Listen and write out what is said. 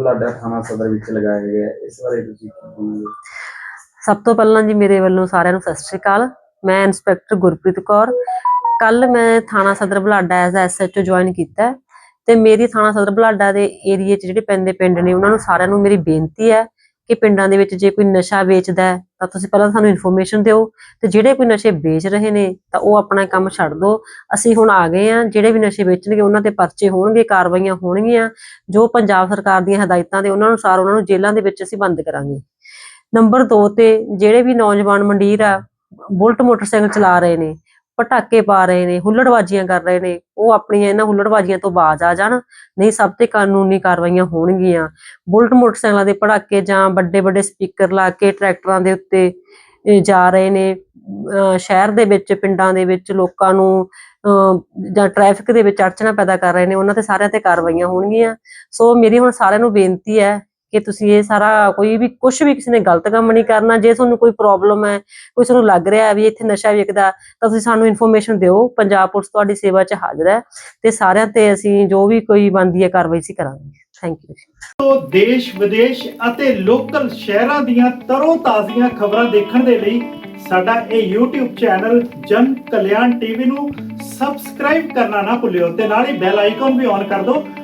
ਬਲਾਡਾ ਥਾਣਾ ਸਦਰ ਵਿੱਚ ਲਗਾਇਆ ਗਿਆ ਹੈ। ਇਸ ਬਾਰੇ ਤੁਸੀਂ ਕੀ ਕਹੋਗੇ? ਸਭ ਤੋਂ ਪਹਿਲਾਂ ਜੀ ਮੇਰੇ ਵੱਲੋਂ ਸਾਰਿਆਂ ਨੂੰ ਸਤਿ ਸ਼੍ਰੀ ਅਕਾਲ। ਮੈਂ ਇੰਸਪੈਕਟਰ ਗੁਰਪ੍ਰੀਤ ਕੌਰ। ਕੱਲ ਮੈਂ ਥਾਣਾ ਸਦਰ ਬੁਲਾਡਾ ਐਜ਼ ਐਸਐਚਓ ਜੁਆਇਨ ਕੀਤਾ ਹੈ ਤੇ ਮੇਰੀ ਥਾਣਾ ਸਦਰ ਬੁਲਾਡਾ ਦੇ ਏਰੀਏ 'ਚ ਜਿਹੜੇ ਪੈਂਦੇ ਪਿੰਡ ਨੇ, ਉਹਨਾਂ ਨੂੰ ਸਾਰਿਆਂ ਨੂੰ ਮੇਰੀ ਬੇਨਤੀ ਹੈ ਕਿ ਪਿੰਡਾਂ ਦੇ ਵਿੱਚ ਜੇ ਕੋਈ ਨਸ਼ਾ ਵੇਚਦਾ ਹੈ ਤਾਂ ਤੁਸੀਂ ਪਹਿਲਾਂ ਸਾਨੂੰ ਇਨਫੋਰਮੇਸ਼ਨ ਦਿਓ ਤੇ ਜਿਹੜੇ ਕੋਈ ਨਸ਼ੇ ਵੇਚ ਰਹੇ ਨੇ ਤਾਂ ਉਹ ਆਪਣਾ ਕੰਮ ਛੱਡ ਦਿਓ। ਅਸੀਂ ਹੁਣ ਆ ਗਏ ਆ ਜਿਹੜੇ ਵੀ ਨਸ਼ੇ ਵੇਚਣਗੇ ਉਹਨਾਂ ਤੇ ਪਰਚੇ ਹੋਣਗੇ, ਕਾਰਵਾਈਆਂ ਹੋਣਗੀਆਂ, ਜੋ ਪੰਜਾਬ ਸਰਕਾਰ ਦੀਆਂ ਹਦਾਇਤਾਂ ਦੇ ਉਹਨਾਂ ਅਨੁਸਾਰ ਉਹਨਾਂ ਨੂੰ ਜੇਲ੍ਹਾਂ ਦੇ ਵਿੱਚ ਅਸੀਂ ਬੰਦ ਕਰਾਂਗੇ। ਨੰਬਰ 2 ਤੇ ਜਿਹੜੇ ਵੀ ਨੌਜਵਾਨ ਮੰਡੀਰ ਆ, ਬੁਲਟ ਮੋਟਰਸਾਈਕਲ ਚਲਾ ਰਹੇ ਨੇ ਪਟਾਕੇ ਪਾ ਰਹੇ ਨੇ, ਹੁੱਲੜਬਾਜ਼ੀਆਂ ਕਰ ਰਹੇ ਨੇ, ਉਹ ਆਪਣੀਆਂ ਇਹਨਾਂ ਹੁੱਲੜਬਾਜ਼ੀਆਂ ਤੋਂ ਬਾਜ਼ ਆ ਜਾਣ, ਨਹੀਂ ਸਭ ਤੇ ਕਾਨੂੰਨੀ ਕਾਰਵਾਈਆਂ ਹੋਣਗੀਆਂ। ਬੁਲਟ ਮੋਟਰਸਾਈਕਲਾਂ ਦੇ ਪਟਾਕੇ ਜਾਂ ਵੱਡੇ ਵੱਡੇ ਸਪੀਕਰ ਲਾ ਕੇ ਟਰੈਕਟਰਾਂ ਦੇ ਉੱਤੇ ਜਾ ਰਹੇ ਨੇ, ਅਹ, ਸ਼ਹਿਰ ਦੇ ਵਿੱਚ, ਪਿੰਡਾਂ ਦੇ ਵਿੱਚ ਲੋਕਾਂ ਨੂੰ, ਅਹ, ਜਾਂ ਟ੍ਰੈਫਿਕ ਦੇ ਵਿੱਚ ਅੜਚਨਾ ਪੈਦਾ ਕਰ ਰਹੇ ਨੇ, ਉਹਨਾਂ ਤੇ ਸਾਰਿਆਂ ਤੇ ਕਾਰਵਾਈਆਂ ਹੋਣਗੀਆਂ। ਸੋ ਮੇਰੀ ਹੁਣ ਸਾਰਿਆਂ ਨੂੰ ਬੇਨਤੀ ਹੈ ਕਿ ਤੁਸੀਂ ਇਹ ਸਾਰਾ ਕੋਈ ਵੀ ਕੁਝ ਵੀ ਕਿਸੇ ਨੇ ਗਲਤ ਕੰਮ ਨਹੀਂ ਕਰਨਾ, ਜੇ ਤੁਹਾਨੂੰ ਕੋਈ ਪ੍ਰੋਬਲਮ ਹੈ, ਕੋਈ ਤੁਹਾਨੂੰ ਲੱਗ ਰਿਹਾ ਹੈ ਵੀ ਇੱਥੇ ਨਸ਼ਾ ਵਿਕਦਾ ਤਾਂ ਤੁਸੀਂ ਸਾਨੂੰ ਇਨਫੋਰਮੇਸ਼ਨ ਦਿਓ, ਪੰਜਾਬ ਪੁਲਿਸ ਤੁਹਾਡੀ ਸੇਵਾ 'ਚ ਹਾਜ਼ਰ ਹੈ ਤੇ ਸਾਰਿਆਂ ਤੇ ਅਸੀਂ ਜੋ ਵੀ ਕੋਈ ਬਣਦੀ ਹੈ ਕਾਰਵਾਈ ਸੀ ਕਰਾਂਗੇ। ਥੈਂਕ ਯੂ ਤੋਂ ਦੇਸ਼, ਵਿਦੇਸ਼ ਅਤੇ ਲੋਕਲ ਸ਼ਹਿਰਾਂ ਦੀਆਂ ਤਰੋ ਤਾਜ਼ੀਆਂ ਖਬਰਾਂ ਦੇਖਣ ਦੇ ਲਈ ਸਾਡਾ ਇਹ YouTube ਚੈਨਲ ਜਨ ਕਲਿਆਣ ਟੀਵੀ ਨੂੰ ਸਬਸਕ੍ਰਾਈਬ ਕਰਨਾ ਨਾ ਭੁੱਲਿਓ ਤੇ ਨਾਲ ਹੀ ਬੈਲ ਆਈਕਨ ਵੀ ਔਨ ਕਰ ਦਿਓ